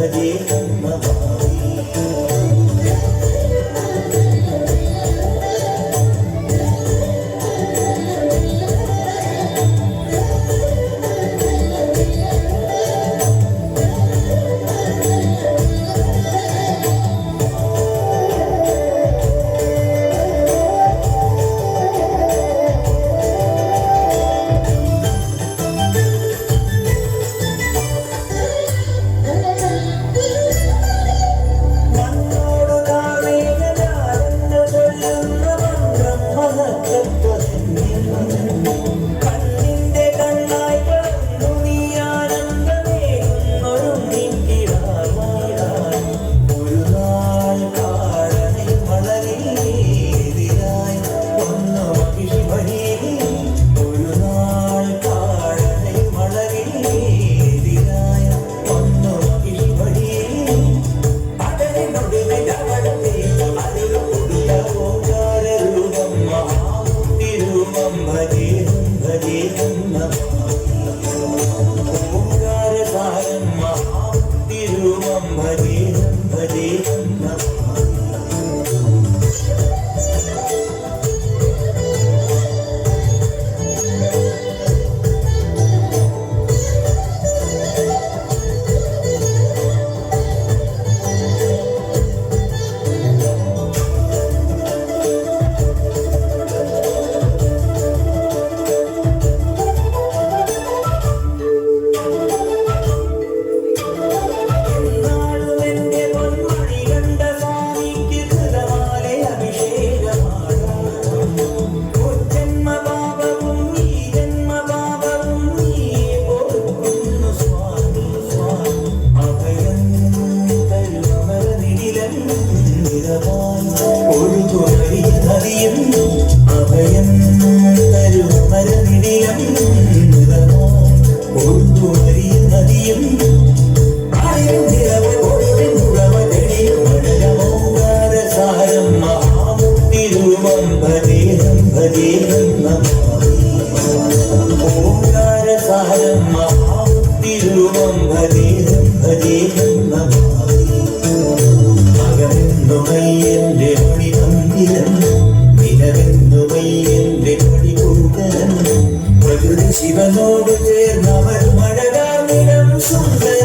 भजे ശിവനോട് ചേർന്നവരും അഴകാർമിനം സുന്ദര